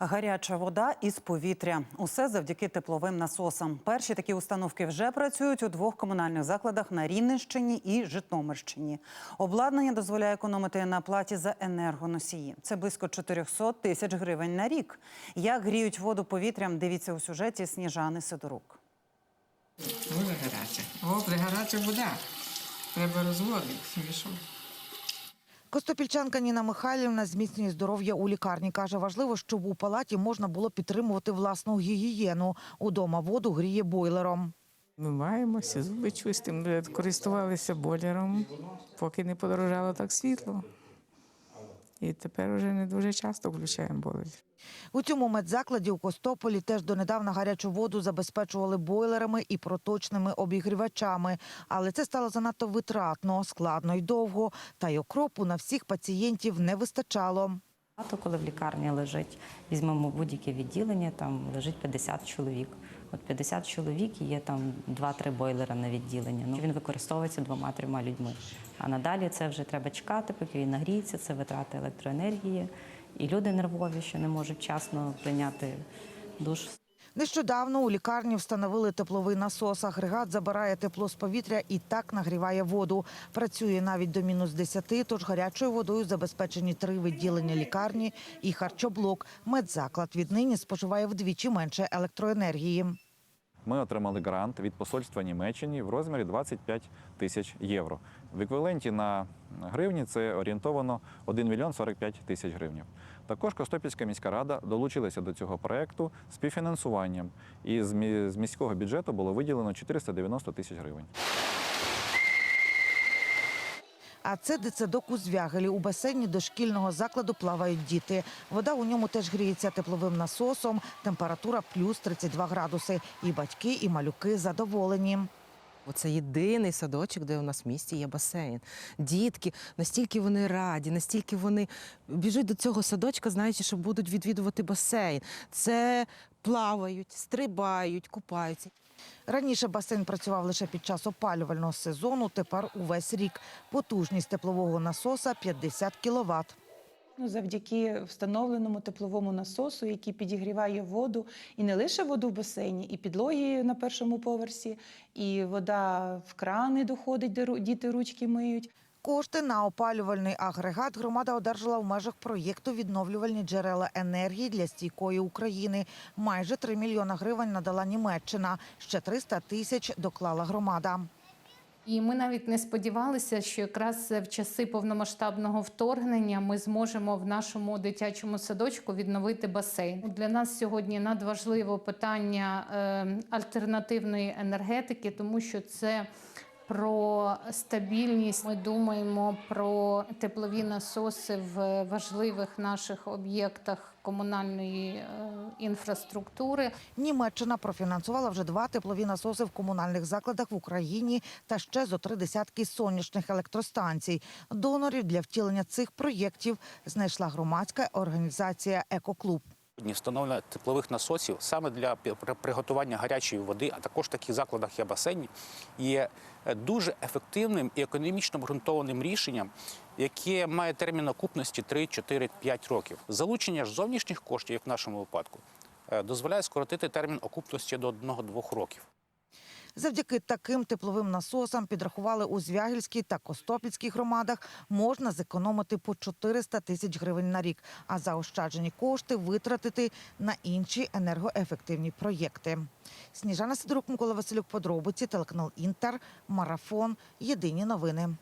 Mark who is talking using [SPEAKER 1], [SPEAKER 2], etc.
[SPEAKER 1] Гаряча вода із повітря. Усе завдяки тепловим насосам. Перші такі установки вже працюють у двох комунальних закладах на Рівненщині і Житомирщині. Обладнання дозволяє економити на платі за енергоносії. Це близько 400 тисяч гривень на рік. Як гріють воду повітрям, дивіться у сюжеті Сніжани Сидорук.
[SPEAKER 2] Дуже гаряча. О, гаряча вода. Треба розводити. Смішно.
[SPEAKER 3] Костопільчанка Ніна Михайлівна зміцнює здоров'я у лікарні. Каже, важливо, щоб у палаті можна було підтримувати власну гігієну. Удома воду гріє бойлером.
[SPEAKER 2] Ми маємося, зуби чистимо, користувалися бойлером, поки не подорожало так світло. І тепер уже не дуже часто включаємо бойлер.
[SPEAKER 3] У цьому медзакладі у Костополі теж донедавна гарячу воду забезпечували бойлерами і проточними обігрівачами. Але це стало занадто витратно, складно й довго. Та й окропу на всіх пацієнтів не вистачало.
[SPEAKER 4] Багато, коли в лікарні лежить, візьмемо будь-яке відділення, там лежить 50 чоловік. От 50 чоловік і є там 2-3 бойлера на відділення. Ну, він використовується двома-трьома людьми. А надалі це вже треба чекати, поки він нагріється, це витрати електроенергії. І люди нервові, що не можуть вчасно прийняти душ.
[SPEAKER 3] Нещодавно у лікарні встановили тепловий насос. Агрегат забирає тепло з повітря і так нагріває воду. Працює навіть до мінус 10, тож гарячою водою забезпечені три відділення лікарні і харчоблок. Медзаклад віднині споживає вдвічі менше електроенергії.
[SPEAKER 5] Ми отримали грант від посольства Німеччини в розмірі 25 тисяч євро. В еквіваленті на гривні це орієнтовано 1 мільйон 45 тисяч гривень. Також Костопільська міська рада долучилася до цього проекту співфінансуванням, і з міського бюджету було виділено 490 тисяч гривень.
[SPEAKER 3] А це дитсадок у Звягелі. У басейні дошкільного закладу плавають діти. Вода у ньому теж гріється тепловим насосом. Температура плюс 32 градуси. І батьки, і малюки задоволені.
[SPEAKER 6] Це єдиний садочок, де у нас в місті є басейн. Дітки настільки вони раді, настільки вони біжуть до цього садочка, знаючи, що будуть відвідувати басейн. Це плавають, стрибають, купаються.
[SPEAKER 3] Раніше басейн працював лише під час опалювального сезону. Тепер увесь рік. Потужність теплового насоса 50 кВт.
[SPEAKER 7] Ну, завдяки встановленому тепловому насосу, який підігріває воду, і не лише воду в басейні, і підлоги на першому поверсі, і вода в крани доходить, де діти ручки миють.
[SPEAKER 3] Кошти на опалювальний агрегат громада одержала в межах проєкту відновлювальні джерела енергії для стійкої України. Майже 3 мільйона гривень надала Німеччина. Ще 300 тисяч доклала громада.
[SPEAKER 8] І ми навіть не сподівалися, що якраз в часи повномасштабного вторгнення ми зможемо в нашому дитячому садочку відновити басейн. Для нас сьогодні надважливо питання е, альтернативної енергетики, тому що це про стабільність. Ми думаємо про теплові насоси в важливих наших об'єктах комунальної е, інфраструктури.
[SPEAKER 3] Німеччина профінансувала вже два теплові насоси в комунальних закладах в Україні та ще зо три десятки сонячних електростанцій. Донорів для втілення цих проєктів знайшла громадська організація Екоклуб.
[SPEAKER 9] Встановлення теплових насосів саме для приготування гарячої води, а також в таких закладах як басейні, є е, дуже ефективним і економічно обґрунтованим рішенням, яке має термін окупності 3, 4, 5 років. Залучення ж зовнішніх коштів, як в нашому випадку, е, дозволяє скоротити термін окупності до 1-2 років.
[SPEAKER 3] Завдяки таким тепловим насосам підрахували у Звягільській та Костопільській громадах можна зекономити по 400 тисяч гривень на рік, а заощаджені кошти витратити на інші енергоефективні проєкти. Сніжана Сидорук, Микола Василюк, подробиці, телеканал Інтер, Марафон. Єдині новини.